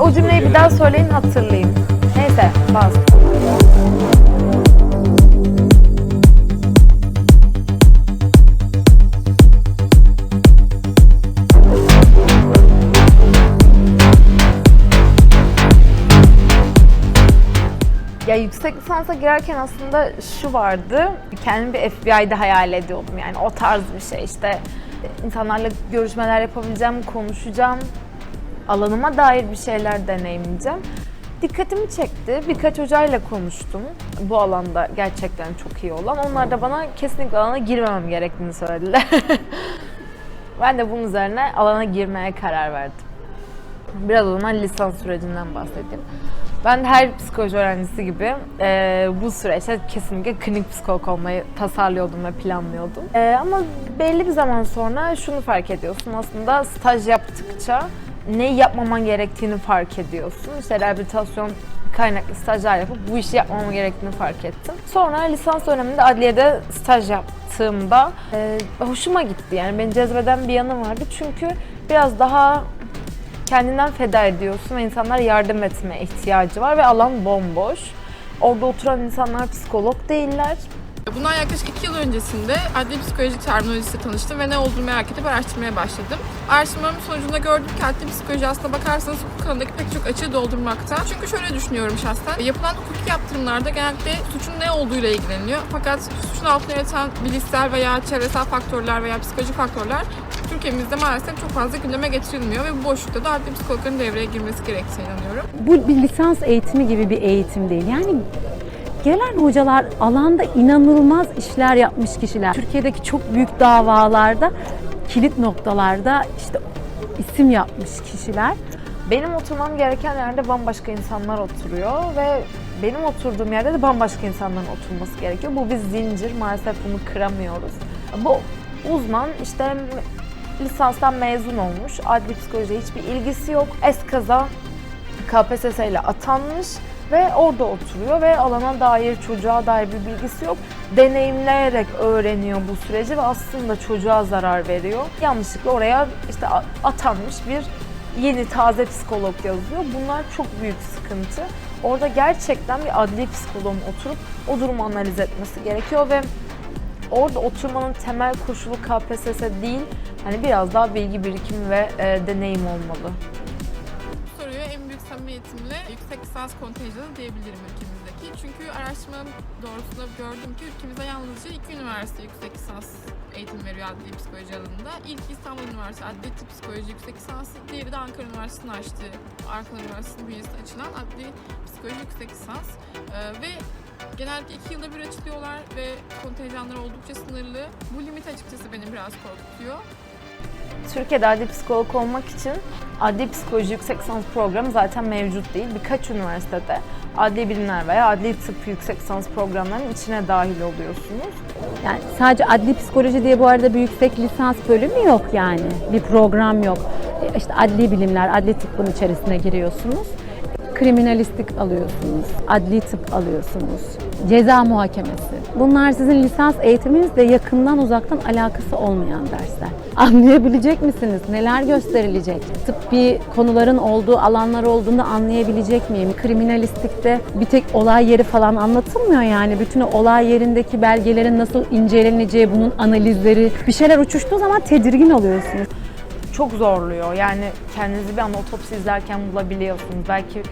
o cümleyi bir daha söyleyin hatırlayayım. Neyse bas. Ya yüksek lisansa girerken aslında şu vardı. Kendimi bir FBI'de hayal ediyordum yani o tarz bir şey işte. insanlarla görüşmeler yapabileceğim, konuşacağım. Alanıma dair bir şeyler deneyimleyeceğim. Dikkatimi çekti. Birkaç hocayla konuştum. Bu alanda gerçekten çok iyi olan. Onlar da bana kesinlikle alana girmemem gerektiğini söylediler. ben de bunun üzerine alana girmeye karar verdim. Biraz o zaman lisans sürecinden bahsedeyim. Ben her psikoloji öğrencisi gibi e, bu süreçte kesinlikle klinik psikolog olmayı tasarlıyordum ve planlıyordum. E, ama belli bir zaman sonra şunu fark ediyorsun aslında staj yaptıkça neyi yapmaman gerektiğini fark ediyorsun. İşte rehabilitasyon kaynaklı stajlar yapıp bu işi yapmamam gerektiğini fark ettim. Sonra lisans döneminde adliyede staj yaptığımda e, hoşuma gitti. Yani beni cezbeden bir yanı vardı. Çünkü biraz daha kendinden feda ediyorsun ve insanlar yardım etmeye ihtiyacı var ve alan bomboş. Orada oturan insanlar psikolog değiller. Bundan yaklaşık iki yıl öncesinde adli psikoloji terminolojisiyle tanıştım ve ne olduğunu merak edip araştırmaya başladım. Araştırmamın sonucunda gördüm ki adli psikoloji aslında bakarsanız hukuk alanındaki pek çok açığı doldurmakta. Çünkü şöyle düşünüyorum şahsen. Yapılan hukuki yaptırımlarda genellikle suçun ne olduğuyla ilgileniyor. Fakat suçun altına yatan bilişsel veya çevresel faktörler veya psikolojik faktörler Türkiye'mizde maalesef çok fazla gündeme getirilmiyor ve bu boşlukta da adli psikologların devreye girmesi gerektiğine inanıyorum. Bu bir lisans eğitimi gibi bir eğitim değil. Yani gelen hocalar alanda inanılmaz işler yapmış kişiler. Türkiye'deki çok büyük davalarda, kilit noktalarda işte isim yapmış kişiler. Benim oturmam gereken yerde bambaşka insanlar oturuyor ve benim oturduğum yerde de bambaşka insanların oturması gerekiyor. Bu bir zincir. Maalesef bunu kıramıyoruz. Bu uzman işte lisanstan mezun olmuş. Adli psikolojiye hiçbir ilgisi yok. Eskaza KPSS ile atanmış ve orada oturuyor ve alana dair, çocuğa dair bir bilgisi yok. Deneyimleyerek öğreniyor bu süreci ve aslında çocuğa zarar veriyor. Yanlışlıkla oraya işte atanmış bir yeni taze psikolog yazıyor. Bunlar çok büyük sıkıntı. Orada gerçekten bir adli psikologun oturup o durumu analiz etmesi gerekiyor ve orada oturmanın temel koşulu KPSS değil, hani biraz daha bilgi birikimi ve e, deneyim olmalı. Soruya en büyük samimiyetimle yüksek lisans kontenjanı diyebilirim ülkemizdeki. Çünkü araştırma doğrultusunda gördüm ki ülkemizde yalnızca iki üniversite yüksek lisans eğitim veriyor adli psikoloji alanında. İlk İstanbul Üniversitesi Adli Tıp Psikoloji Yüksek Lisansı, diğeri de Ankara Üniversitesi'nin açtığı, Ankara Üniversitesi'nin bünyesinde açılan Adli Psikoloji Yüksek Lisans. Ee, ve genellikle iki yılda bir açılıyorlar ve kontenjanları oldukça sınırlı. Bu limit açıkçası beni biraz korkutuyor. Türkiye'de adli psikolog olmak için adli psikoloji yüksek lisans programı zaten mevcut değil. Birkaç üniversitede adli bilimler veya adli tıp yüksek lisans programlarının içine dahil oluyorsunuz. Yani sadece adli psikoloji diye bu arada bir yüksek lisans bölümü yok yani. Bir program yok. E, İşte adli bilimler, adli tıbbın içerisine giriyorsunuz. Kriminalistik alıyorsunuz, adli tıp alıyorsunuz, ceza muhakemesi. Bunlar sizin lisans eğitiminizle yakından uzaktan alakası olmayan dersler. Anlayabilecek misiniz? Neler gösterilecek? Tıbbi konuların olduğu alanlar olduğunu anlayabilecek miyim? Kriminalistikte bir tek olay yeri falan anlatılmıyor yani. Bütün olay yerindeki belgelerin nasıl inceleneceği, bunun analizleri. Bir şeyler uçuştuğu zaman tedirgin oluyorsunuz. Çok zorluyor. Yani kendinizi bir anda otopsi izlerken bulabiliyorsunuz. Belki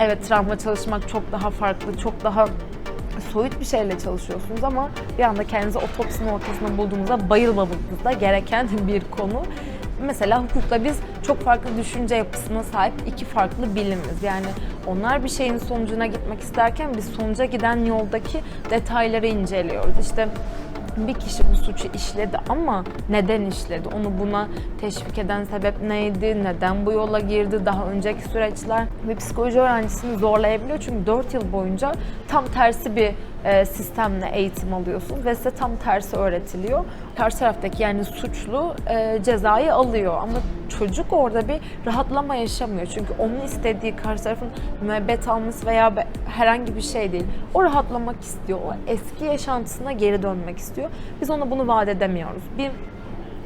evet travma çalışmak çok daha farklı, çok daha soyut bir şeyle çalışıyorsunuz ama bir anda kendinizi otopsinin ortasında bulduğunuzda bayılmamanız da gereken bir konu. Mesela hukukta biz çok farklı düşünce yapısına sahip iki farklı bilimiz. Yani onlar bir şeyin sonucuna gitmek isterken biz sonuca giden yoldaki detayları inceliyoruz. İşte bir kişi bu suçu işledi ama neden işledi? Onu buna teşvik eden sebep neydi? Neden bu yola girdi? Daha önceki süreçler ve psikoloji öğrencisini zorlayabiliyor. Çünkü 4 yıl boyunca tam tersi bir e, sistemle eğitim alıyorsun ve size tam tersi öğretiliyor. Karşı taraftaki yani suçlu e, cezayı alıyor ama çocuk orada bir rahatlama yaşamıyor. Çünkü onun istediği karşı tarafın müebbet alması veya herhangi bir şey değil. O rahatlamak istiyor. O eski yaşantısına geri dönmek istiyor. Biz ona bunu vaat edemiyoruz. Bir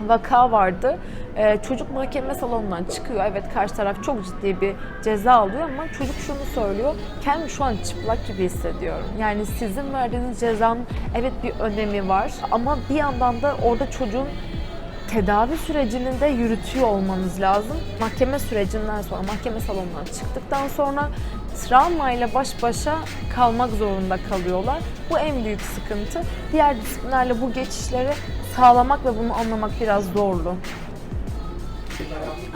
vaka vardı. Ee, çocuk mahkeme salonundan çıkıyor. Evet karşı taraf çok ciddi bir ceza alıyor ama çocuk şunu söylüyor. Kendimi şu an çıplak gibi hissediyorum. Yani sizin verdiğiniz cezanın evet bir önemi var ama bir yandan da orada çocuğun tedavi sürecini de yürütüyor olmanız lazım. Mahkeme sürecinden sonra, mahkeme salonundan çıktıktan sonra travmayla baş başa kalmak zorunda kalıyorlar. Bu en büyük sıkıntı. Diğer disiplinlerle bu geçişleri sağlamak ve bunu anlamak biraz zorlu.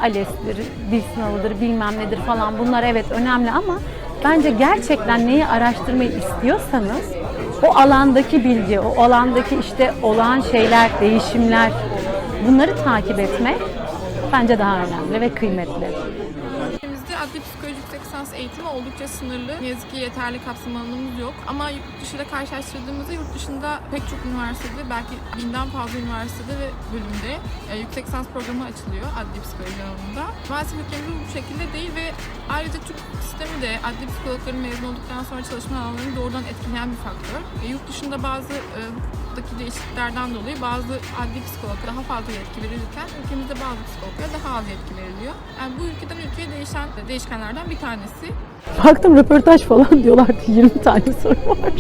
ALES'tir, dil sınavıdır, bilmem nedir falan bunlar evet önemli ama bence gerçekten neyi araştırmayı istiyorsanız o alandaki bilgi, o alandaki işte olan şeyler, değişimler bunları takip etmek bence daha önemli ve kıymetli. Ülkemizde adli psikoloji yüksek lisans eğitimi oldukça sınırlı. Ne yazık ki yeterli kapsam alanımız yok. Ama yurt dışıyla karşılaştırdığımızda yurt dışında pek çok üniversitede, belki binden fazla üniversitede ve bölümde e, yüksek lisans programı açılıyor adli psikoloji alanında. Maalesef ülkemizde bu şekilde değil ve ayrıca Türk sistemi de adli psikologların mezun olduktan sonra çalışma alanlarını doğrudan etkileyen bir faktör. E, yurt dışında bazı e, hukuktaki değişikliklerden dolayı bazı adli psikologlara daha fazla yetki verilirken ülkemizde bazı psikologlara daha az yetki veriliyor. Yani bu ülkeden ülkeye değişen değişkenlerden bir tanesi. Baktım röportaj falan diyorlardı 20 tane soru var.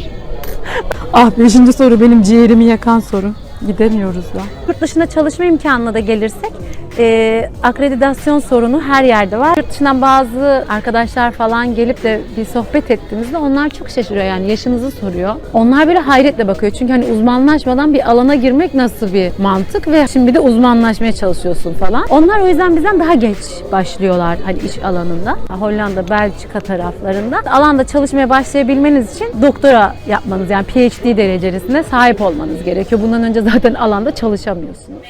ah 5. soru benim ciğerimi yakan soru. Gidemiyoruz da. Yurt dışında çalışma imkanına da gelirsek e, akreditasyon sorunu her yerde var. Yurt dışından bazı arkadaşlar falan gelip de bir sohbet ettiğimizde onlar çok şaşırıyor yani yaşınızı soruyor. Onlar böyle hayretle bakıyor çünkü hani uzmanlaşmadan bir alana girmek nasıl bir mantık ve şimdi de uzmanlaşmaya çalışıyorsun falan. Onlar o yüzden bizden daha geç başlıyorlar hani iş alanında. Hollanda, Belçika taraflarında. Alanda çalışmaya başlayabilmeniz için doktora yapmanız yani PhD derecesine sahip olmanız gerekiyor. Bundan önce zaten alanda çalışamıyorsunuz.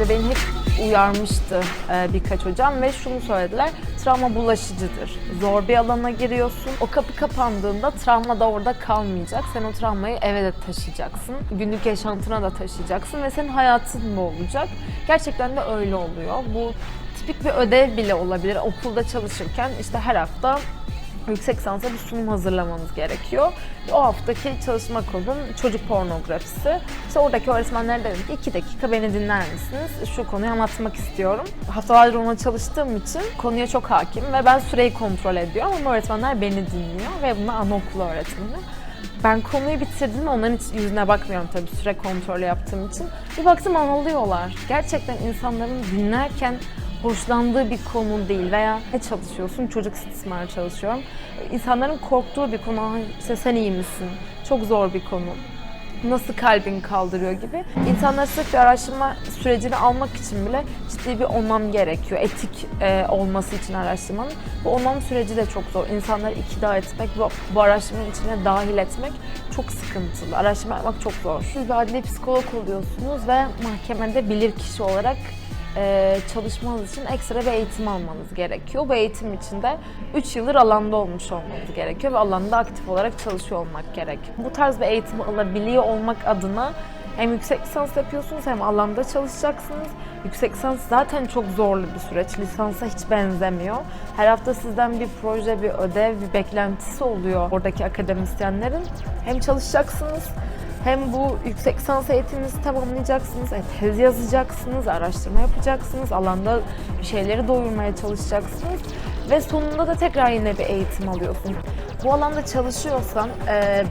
Önce beni hep uyarmıştı e, birkaç hocam ve şunu söylediler. Travma bulaşıcıdır. Zor bir alana giriyorsun. O kapı kapandığında travma da orada kalmayacak. Sen o travmayı eve de taşıyacaksın. Günlük yaşantına da taşıyacaksın ve senin hayatın da olacak. Gerçekten de öyle oluyor. Bu tipik bir ödev bile olabilir. Okulda çalışırken işte her hafta yüksek lisansa bir sunum hazırlamanız gerekiyor. O haftaki çalışma kodun çocuk pornografisi. İşte oradaki öğretmenler dedi ki iki dakika beni dinler misiniz? Şu konuyu anlatmak istiyorum. Haftalardır ona çalıştığım için konuya çok hakim ve ben süreyi kontrol ediyorum ama öğretmenler beni dinliyor ve bunlar anaokulu öğretmeni. Ben konuyu bitirdim onların hiç yüzüne bakmıyorum tabii süre kontrolü yaptığım için. Bir baktım anılıyorlar. Gerçekten insanların dinlerken hoşlandığı bir konu değil veya ne çalışıyorsun? Çocuk istismarı çalışıyorum. İnsanların korktuğu bir konu. "Ay, işte sen iyi misin? Çok zor bir konu. Nasıl kalbin kaldırıyor gibi. İnsanlar sırf bir araştırma sürecini almak için bile ciddi bir onam gerekiyor. Etik e, olması için araştırmanın. Bu onam süreci de çok zor. İnsanları ikna etmek, bu, bu araştırmanın içine dahil etmek çok sıkıntılı. Araştırma yapmak çok zor. Siz bir adli psikolog oluyorsunuz ve mahkemede bilir kişi olarak e, çalışmanız için ekstra bir eğitim almanız gerekiyor. Bu eğitim için de 3 yıldır alanda olmuş olmanız gerekiyor ve alanda aktif olarak çalışıyor olmak gerek. Bu tarz bir eğitim alabiliyor olmak adına hem yüksek lisans yapıyorsunuz hem alanda çalışacaksınız. Yüksek lisans zaten çok zorlu bir süreç. Lisansa hiç benzemiyor. Her hafta sizden bir proje, bir ödev, bir beklentisi oluyor oradaki akademisyenlerin. Hem çalışacaksınız hem bu yüksek lisans eğitiminizi tamamlayacaksınız, e, tez yazacaksınız, araştırma yapacaksınız, alanda bir şeyleri doyurmaya çalışacaksınız ve sonunda da tekrar yine bir eğitim alıyorsunuz. Bu alanda çalışıyorsan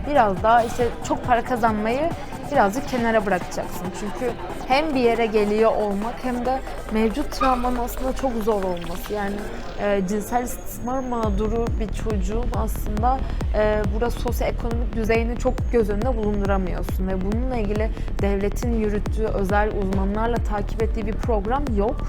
biraz daha işte çok para kazanmayı birazcık kenara bırakacaksın. Çünkü hem bir yere geliyor olmak hem de mevcut travmanın aslında çok zor olması. Yani e, cinsel istismar mağduru bir çocuğun aslında e, burada sosyoekonomik düzeyini çok göz önünde bulunduramıyorsun. Ve bununla ilgili devletin yürüttüğü özel uzmanlarla takip ettiği bir program yok.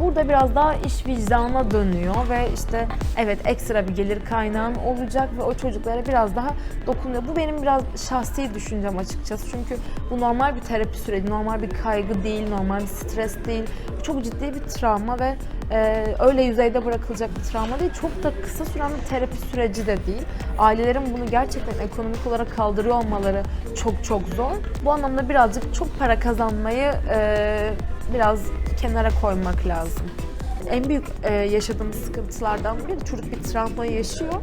Burada biraz daha iş vicdana dönüyor ve işte evet ekstra bir gelir kaynağın olacak ve o çocuklara biraz daha dokunuyor. Bu benim biraz şahsi düşüncem açıkçası. Çünkü bu normal bir terapi süreci, normal bir kaygı değil, normal bir stres değil. Bu çok ciddi bir travma ve e, öyle yüzeyde bırakılacak bir travma değil. Çok da kısa süren bir terapi süreci de değil. Ailelerin bunu gerçekten ekonomik olarak kaldırıyor olmaları çok çok zor. Bu anlamda birazcık çok para kazanmayı e, biraz kenara koymak lazım. En büyük e, yaşadığımız sıkıntılardan biri çocuk bir travma yaşıyor.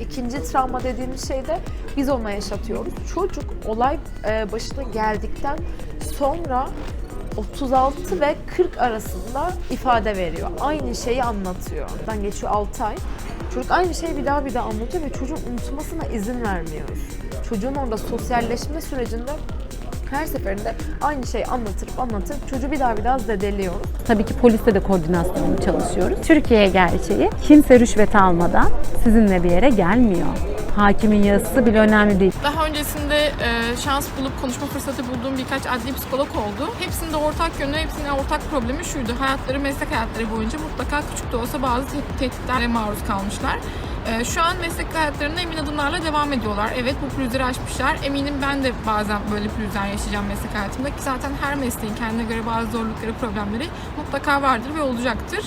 İkinci travma dediğimiz şey de biz ona yaşatıyoruz. Çocuk olay e, başına geldikten sonra 36 ve 40 arasında ifade veriyor. Aynı şeyi anlatıyor. Ben geçiyor 6 ay. Çocuk aynı şeyi bir daha bir daha anlatıyor ve çocuğun unutmasına izin vermiyoruz. Çocuğun orada sosyalleşme sürecinde her seferinde aynı şeyi anlatırıp anlatırıp çocuğu bir daha bir daha zedeliyoruz. Tabii ki polisle de koordinasyonlu çalışıyoruz. Türkiye gerçeği kimse rüşvet almadan sizinle bir yere gelmiyor. Hakimin yazısı bile önemli değil. Daha öncesinde e, şans bulup konuşma fırsatı bulduğum birkaç adli psikolog oldu. Hepsinde ortak yönü, hepsinin ortak problemi şuydu. Hayatları, meslek hayatları boyunca mutlaka küçük de olsa bazı te- tehditlere maruz kalmışlar. E, şu an meslek hayatlarına emin adımlarla devam ediyorlar. Evet bu pürüzleri aşmışlar. Eminim ben de bazen böyle pürüzler yaşayacağım meslek hayatımda ki zaten her mesleğin kendine göre bazı zorlukları, problemleri mutlaka vardır ve olacaktır.